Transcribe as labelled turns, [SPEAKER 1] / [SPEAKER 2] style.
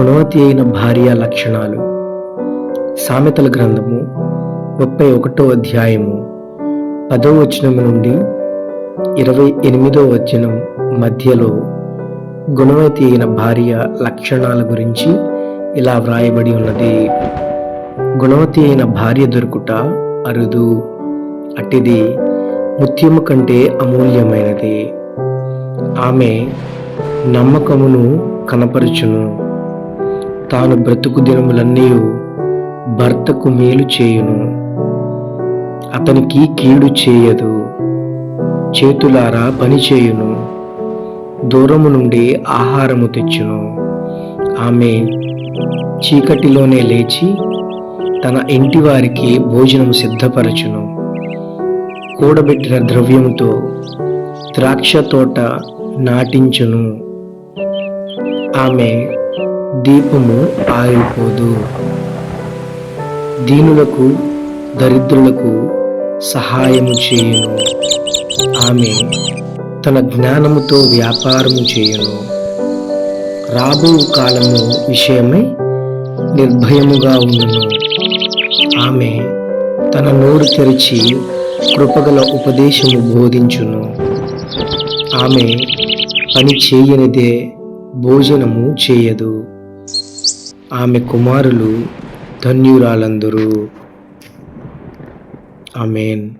[SPEAKER 1] గుణవతి అయిన భార్య లక్షణాలు. సామెతల గ్రంథము ముప్పై ఒకటో అధ్యాయము పదో వచనం నుండి ఇరవై ఎనిమిదో వచనం మధ్యలో గుణవతి అయిన భార్య లక్షణాల గురించి ఇలా వ్రాయబడి ఉన్నది. గుణవతి అయిన భార్య దొరుకుట అరుదు అట్టిది ముత్యము కంటే అమూల్యమైనది. ఆమె నమ్మకమును కనపరుచును. తాను బ్రతుకు దినములన్నీ భర్తకు మేలు చేయును. అతనికి కీడు చేయదు. చేతులారా పని చేయును. దూరము నుండి ఆహారము తెచ్చును. ఆమె చీకటిలోనే లేచి తన ఇంటి వారికి భోజనం సిద్ధపరచును. కూడబెట్టిన ద్రవ్యంతో ద్రాక్ష తోట నాటించును. ఆమె దీపము ఆరిపోదు. దీనులకు దరిద్రులకు సహాయము చేయును. ఆమె తన జ్ఞానముతో వ్యాపారము చేయును. రాబో కాలము విషయమై నిర్భయముగా ఉండును. ఆమె తన నోరు తెరిచి కృపగల ఉపదేశము బోధించును. ఆమె పని చేయనిదే భోజనము చేయదు. ఆమె కుమారులు ధన్యురాలందరూ. ఆమెన్.